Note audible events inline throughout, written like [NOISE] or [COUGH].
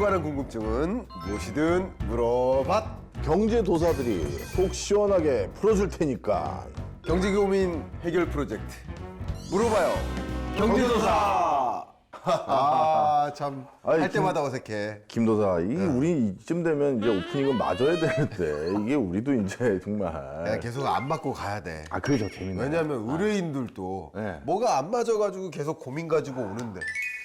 관한 궁금증은 무엇이든 물어봤. 경제 도사들이 속 시원하게 풀어줄 테니까. 경제 고민 해결 프로젝트 물어봐요. 경제도사. 아, 참. 아니, 할 김- 때마다 어색해. 김도사, 이 우리 이쯤 되면 이제 오프닝은 맞아야 되는데 이게 우리도 이제 정말. 그냥 계속 안 맞고 가야 돼. 아 그게 저 재밌네. 왜냐면 의뢰인들도 네. 뭐가 안 맞아가지고 계속 고민 가지고 오는데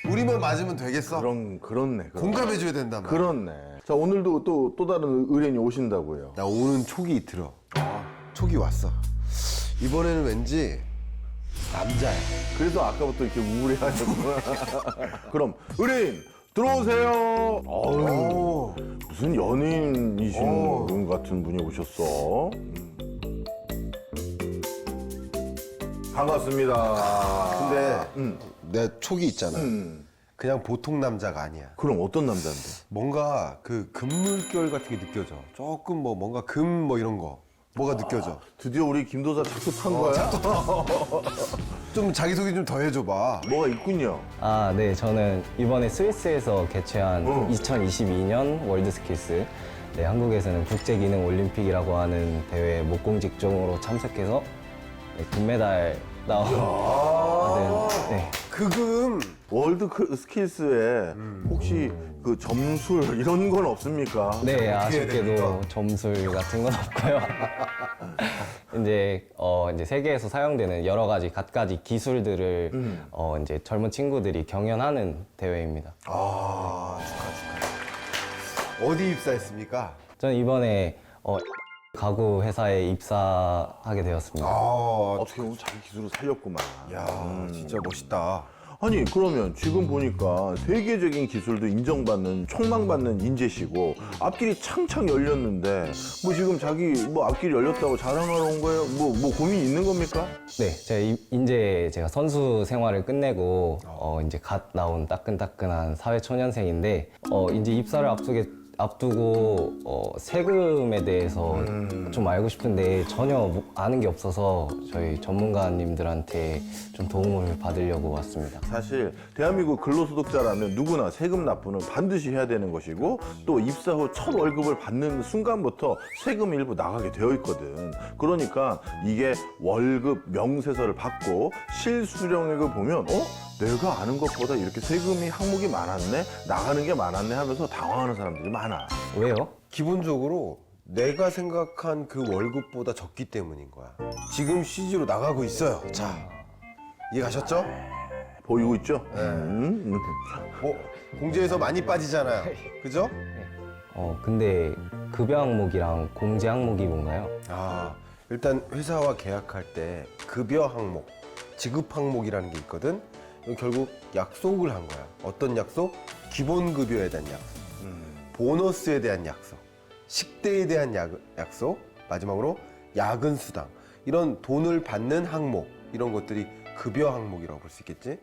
우리만 맞으면 되겠어? 그런 그렇네. 그렇네. 공감해줘야 된단 말이야. 그렇네. 자 오늘도 또 또 다른 의뢰인이 오신다고요. 나 오는 촉이 들어. 촉이 왔어. 이번에는 왠지 남자야. 그래서 아까부터 이렇게 우울해하셨구나. [LAUGHS] 그럼 의뢰인 들어오세요. 오. 무슨 연예인이신 오. 분 같은 분이 오셨어. 음. 반갑습니다. 근데 음. 내 촉이 있잖아. 음. 그냥 보통 남자가 아니야. 그럼 어떤 남자인데? 뭔가 그 금물결 같은 게 느껴져. 조금 뭐 뭔가 금 뭐 이런 거 뭐가 느껴져. 드디어 우리 김도사 착수 탄 거야? [LAUGHS] 좀 자기소개 좀 더 해줘봐. 뭐가 있군요. 아, 네. 저는 이번에 스위스에서 개최한 어. 2022년 월드스킬스 네, 한국에서는 국제기능올림픽이라고 하는 대회에 목공직종으로 참석해서 네, 금메달 나온 네. 그금 월드 크- 스킬스에 혹시 그 점술 이런 건 없습니까? 네, 아쉽게도? 점술 같은 건 없고요. [LAUGHS] 이제 어 이제 세계에서 사용되는 여러 가지 갖가지 기술들을 음. 어 이제 젊은 친구들이 경연하는 대회입니다. 아 축하 축하. 어디 입사했습니까? 저는 이번에 어 가구 회사에 입사하게 되었습니다. 아, 어떻게 보면 자기 기술을 살렸구만. 야 진짜 멋있다. 아니 그러면 지금 보니까 세계적인 기술도 인정받는 촉망받는 인재시고 앞길이 창창 열렸는데 뭐 지금 자기 뭐 앞길이 열렸다고 자랑하러 온 거예요? 뭐 뭐 고민 있는 겁니까? 네, 제가 이- 이제 제가 선수 생활을 끝내고 어 이제 갓 나온 따끈따끈한 사회 초년생인데 어 이제 입사를 앞두게 앞두고 어 세금에 대해서 좀 알고 싶은데 전혀 뭐- 아는 게 없어서 저희 전문가님들한테 좀 도움을 받으려고 왔습니다. 사실 대한민국 근로소득자라면 누구나 세금 납부는 반드시 해야 되는 것이고 또 입사 후 첫 월급을 받는 순간부터 세금 일부 나가게 되어 있거든. 그러니까 이게 월급 명세서를 받고 실수령액을 보면 어? 내가 아는 것보다 이렇게 세금이 항목이 많았네? 나가는 게 많았네 하면서 당황하는 사람들이 많아. 왜요? 기본적으로 내가 생각한 그 월급보다 적기 때문인 거야. 지금 CG로 나가고 있어요. 자, 이해 가셨죠? 보이고 있죠? 음, 음. 뭐 공제에서 많이 빠지잖아요. 그죠? 어 근데 급여 항목이랑 공제 항목이 뭔가요? 아, 일단 회사와 계약할 때 급여 항목, 지급 항목이라는 게 있거든. 이건 결국 약속을 한 거야. 어떤 약속? 기본 급여에 대한 약속, 보너스에 대한 약속, 식대에 대한 약, 약속, 마지막으로 야근 수당 이런 돈을 받는 항목 이런 것들이 급여 항목이라고 볼 수 있겠지?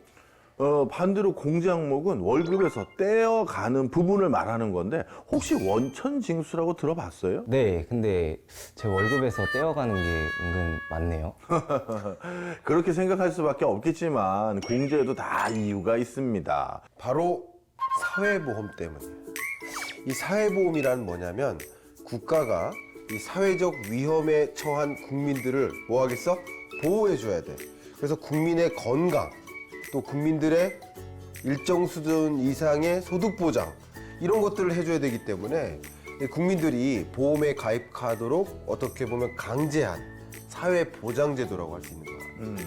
어, 반대로 공제 항목은 월급에서 떼어가는 부분을 말하는 건데 혹시 원천 징수라고 들어봤어요? 네, 근데 제 월급에서 떼어가는 게 은근 많네요. [LAUGHS] 그렇게 생각할 수밖에 없겠지만 공제에도 다 이유가 있습니다. 바로 사회보험 때문이에요. 이 사회보험이란 뭐냐면 국가가 이 사회적 위험에 처한 국민들을 뭐 하겠어? 보호해 줘야 돼. 그래서 국민의 건강, 또 국민들의 일정 수준 이상의 소득 보장 이런 것들을 해줘야 되기 때문에 이 국민들이 보험에 가입하도록 어떻게 보면 강제한 사회 보장 제도라고 할 수 있는 거야. 음,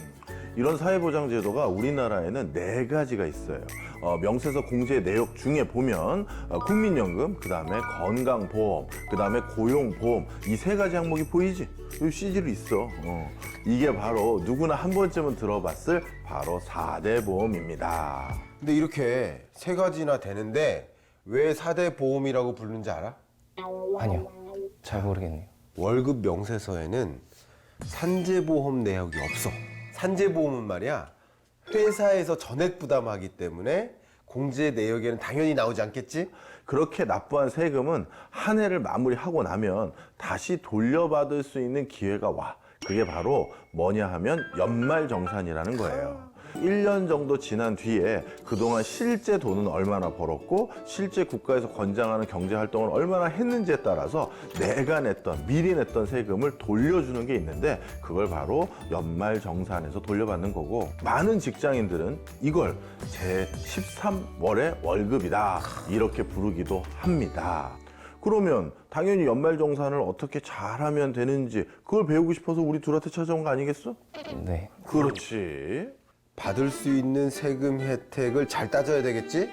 이런 사회보장제도가 우리나라에는 네 가지가 있어요. 어, 명세서 공제 내역 중에 보면 어, 국민연금, 그 다음에 건강보험, 그 다음에 고용보험 이 세 가지 항목이 보이지? 이 CG로 있어. 어. 이게 바로 누구나 한 번쯤은 들어봤을 바로 4대 보험입니다. 근데 이렇게 세 가지나 되는데 왜 4대 보험이라고 부르는지 알아? 아니요, 잘 모르겠네요. 월급 명세서에는 산재보험 내역이 없어. 산재보험은 말이야 회사에서 전액 부담하기 때문에 공제 내역에는 당연히 나오지 않겠지? 그렇게 납부한 세금은 한 해를 마무리하고 나면 다시 돌려받을 수 있는 기회가 와. 그게 바로 뭐냐 하면 연말 정산이라는 거예요. 1년 정도 지난 뒤에 그동안 실제 돈은 얼마나 벌었고 실제 국가에서 권장하는 경제 활동을 얼마나 했는지에 따라서 내가 냈던 미리 냈던 세금을 돌려주는 게 있는데 그걸 바로 연말 정산에서 돌려받는 거고 많은 직장인들은 이걸 제 13월의 월급이다 이렇게 부르기도 합니다. 그러면 당연히 연말정산을 어떻게 잘하면 되는지 그걸 배우고 싶어서 우리 둘한테 찾아온 거 아니겠어? 네. 그렇지. 받을 수 있는 세금 혜택을 잘 따져야 되겠지?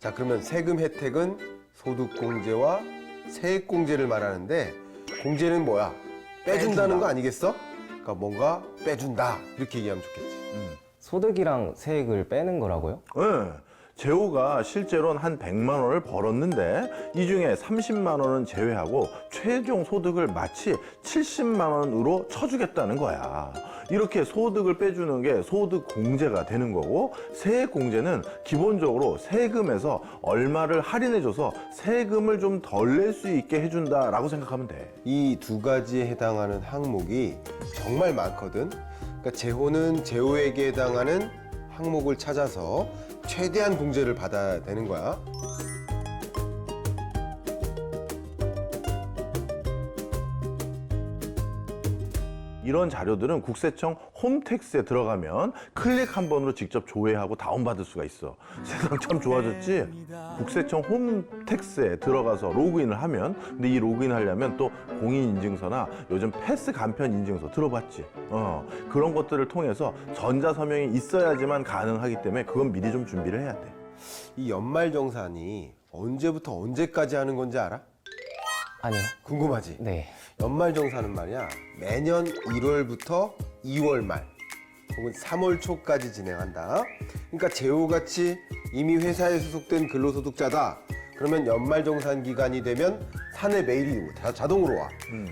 자, 그러면 세금 혜택은 소득공제와 세액공제를 말하는데 공제는 뭐야? 빼준다는 거 아니겠어? 그러니까 뭔가 빼준다 이렇게 얘기하면 좋겠지. 소득이랑 세액을 빼는 거라고요? 네. 재호가 실제로는 한 100만 원을 벌었는데 이 중에 30만 원은 제외하고 최종 소득을 마치 70만 원으로 쳐주겠다는 거야. 이렇게 소득을 빼주는 게 소득 공제가 되는 거고 세액 공제는 기본적으로 세금에서 얼마를 할인해줘서 세금을 좀 덜 낼 수 있게 해준다라고 생각하면 돼. 이 두 가지에 해당하는 항목이 정말 많거든. 그러니까 재호는 재호에게 해당하는 항목을 찾아서 최대한 공제를 받아야 되는 거야. 이런 자료들은 국세청 홈택스에 들어가면 클릭 한 번으로 직접 조회하고 다운받을 수가 있어. 세상 참 좋아졌지? 국세청 홈택스에 들어가서 로그인을 하면, 근데 이 로그인 하려면 또 공인인증서나 요즘 패스 간편 인증서 들어봤지? 어, 그런 것들을 통해서 전자서명이 있어야지만 가능하기 때문에 그건 미리 좀 준비를 해야 돼. 이 연말정산이 언제부터 언제까지 하는 건지 알아? 아니요. 궁금하지? 네. 연말정산은 말이야 매년 1월부터 2월 말 혹은 3월 초까지 진행한다. 그러니까 재호같이 이미 회사에 소속된 근로소득자다. 그러면 연말정산 기간이 되면 사내 메일이 자- 자동으로 와.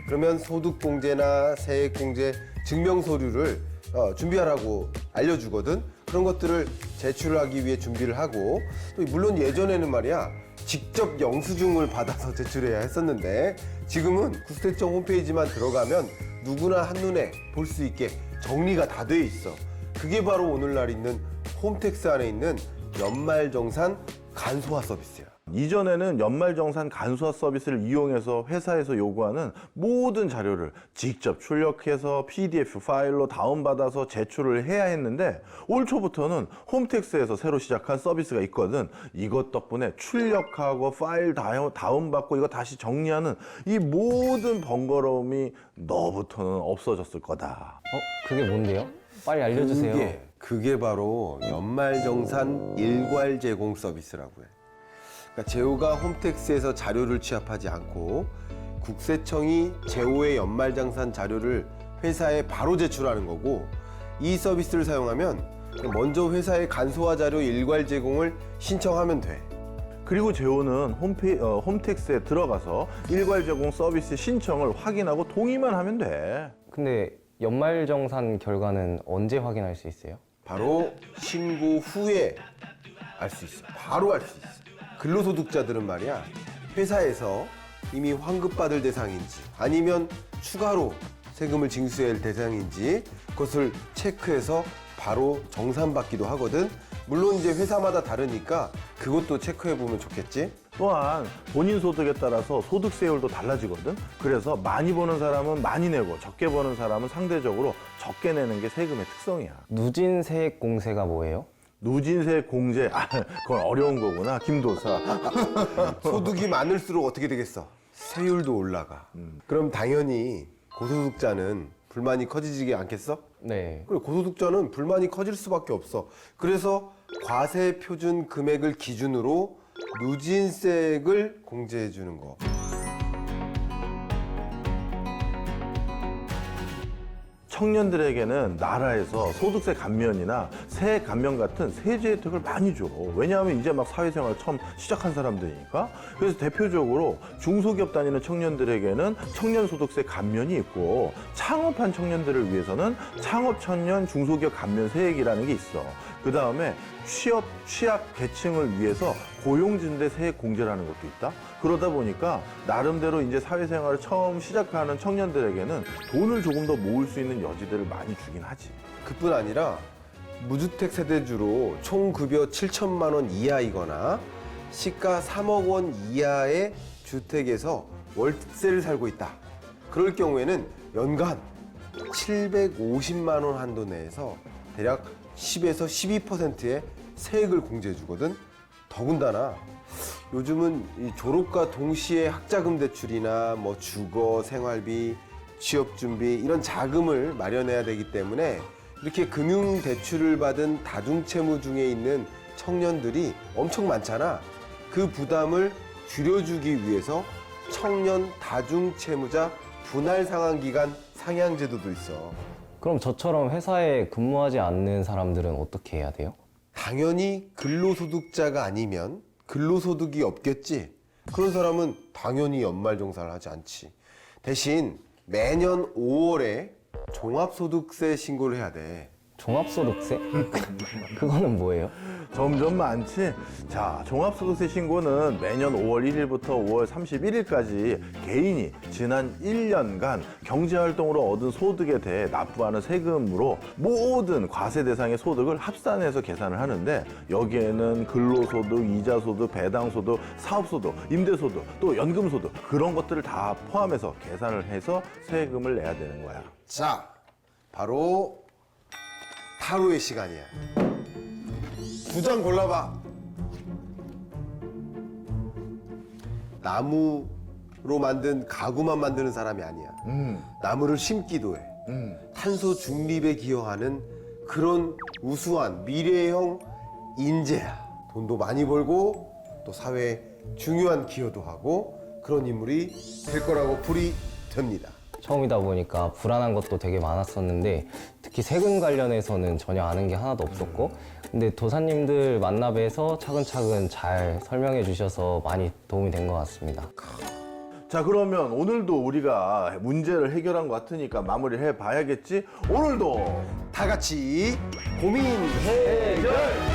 그러면 소득공제나 세액공제 증명서류를 어, 준비하라고 알려주거든. 그런 것들을 제출하기 위해 준비를 하고 또 물론 예전에는 말이야 직접 영수증을 받아서 제출해야 했었는데 지금은 국세청 홈페이지만 들어가면 누구나 한눈에 볼 수 있게 정리가 다 돼 있어. 그게 바로 오늘날 있는 홈택스 안에 있는 연말정산 간소화 서비스야. 이전에는 연말정산 간소화 서비스를 이용해서 회사에서 요구하는 모든 자료를 직접 출력해서 PDF 파일로 다운받아서 제출을 해야 했는데 올 초부터는 홈택스에서 새로 시작한 서비스가 있거든. 이것 덕분에 출력하고 파일 다운- 다운받고 이거 다시 정리하는 이 모든 번거로움이 너부터는 없어졌을 거다. 어? 그게 뭔데요? 빨리 알려주세요. 그게, 그게 바로 연말정산 일괄 제공 서비스라고 해. 그러니까 제호가 홈택스에서 자료를 취합하지 않고 국세청이 제호의 연말정산 자료를 회사에 바로 제출하는 거고 이 서비스를 사용하면 먼저 회사의 간소화 자료 일괄 제공을 신청하면 돼. 그리고 제호는 홈페, 어, 홈택스에 들어가서 일괄 제공 서비스 신청을 확인하고 동의만 하면 돼. 근데 연말 정산 결과는 언제 확인할 수 있어요? 바로 신고 후에 알 수 있어. 바로 알 수 있어. 근로소득자들은 말이야 회사에서 이미 환급받을 대상인지 아니면 추가로 세금을 징수해야 할 대상인지 그것을 체크해서 바로 정산받기도 하거든. 물론 이제 회사마다 다르니까 그것도 체크해 보면 좋겠지. 또한 본인 소득에 따라서 소득세율도 달라지거든. 그래서 많이 버는 사람은 많이 내고 적게 버는 사람은 상대적으로 적게 내는 게 세금의 특성이야. 누진 세액 공세가 뭐예요? 누진세 공제, 아, 그건 어려운 거구나, 김도사. 소득이 많을수록 어떻게 되겠어? 세율도 올라가. 그럼 당연히 고소득자는 불만이 커지지 않겠어? 네. 그리고 고소득자는 불만이 커질 수밖에 없어. 그래서 과세 표준 금액을 기준으로 누진세액을 공제해 주는 거. 청년들에게는 나라에서 소득세 감면이나 세액 감면 같은 세제 혜택을 많이 줘. 왜냐하면 이제 막 사회생활 처음 시작한 사람들이니까. 그래서 대표적으로 중소기업 다니는 청년들에게는 청년소득세 감면이 있고 창업한 청년들을 위해서는 창업 청년 중소기업 감면 세액이라는 게 있어. 그 다음에 취업, 취약 계층을 위해서 고용진대 세액 공제라는 것도 있다. 그러다 보니까 나름대로 이제 사회생활을 처음 시작하는 청년들에게는 돈을 조금 더 모을 수 있는 여지들을 많이 주긴 하지. 그뿐 아니라 무주택 세대주로 총 급여 7천만 원 이하이거나 시가 3억 원 이하의 주택에서 월세를 살고 있다. 그럴 경우에는 연간 750만 원 한도 내에서 대략 10에서 12%의 세액을 공제해 주거든. 더군다나 요즘은 이 졸업과 동시에 학자금 대출이나 뭐 주거, 생활비, 취업 준비 이런 자금을 마련해야 되기 때문에 이렇게 금융 대출을 받은 다중채무 중에 있는 청년들이 엄청 많잖아. 그 부담을 줄여주기 위해서 청년 다중채무자 분할 상환 기간 상향 제도도 있어. 그럼 저처럼 회사에 근무하지 않는 사람들은 어떻게 해야 돼요? 당연히 근로소득자가 아니면 근로소득이 없겠지. 그런 사람은 당연히 연말정산을 하지 않지. 대신 매년 5월에 종합소득세 신고를 해야 돼. 종합소득세? [LAUGHS] 그거는 뭐예요? 점점 많지? 자, 종합소득세 신고는 매년 5월 1일부터 5월 31일까지 개인이 지난 1년간 경제활동으로 얻은 소득에 대해 납부하는 세금으로 모든 과세 대상의 소득을 합산해서 계산을 하는데 여기에는 근로소득, 이자소득, 배당소득, 사업소득, 임대소득, 또 연금소득 그런 것들을 다 포함해서 계산을 해서 세금을 내야 되는 거야. 자, 바로 타로의 시간이야. 두 장 골라봐. 나무로 만든 가구만 만드는 사람이 아니야. 나무를 심기도 해. 탄소 중립에 기여하는 그런 우수한 미래형 인재야. 돈도 많이 벌고 또 사회에 중요한 기여도 하고 그런 인물이 될 거라고 풀이 됩니다. 처음이다 보니까 불안한 것도 되게 많았었는데 특히 세금 관련해서는 전혀 아는 게 하나도 없었고 근데 도사님들 만나 뵈서 차근차근 잘 설명해 주셔서 많이 도움이 된 것 같습니다. 자 그러면 오늘도 우리가 문제를 해결한 것 같으니까 마무리를 해봐야겠지 오늘도 다 같이 고민 해결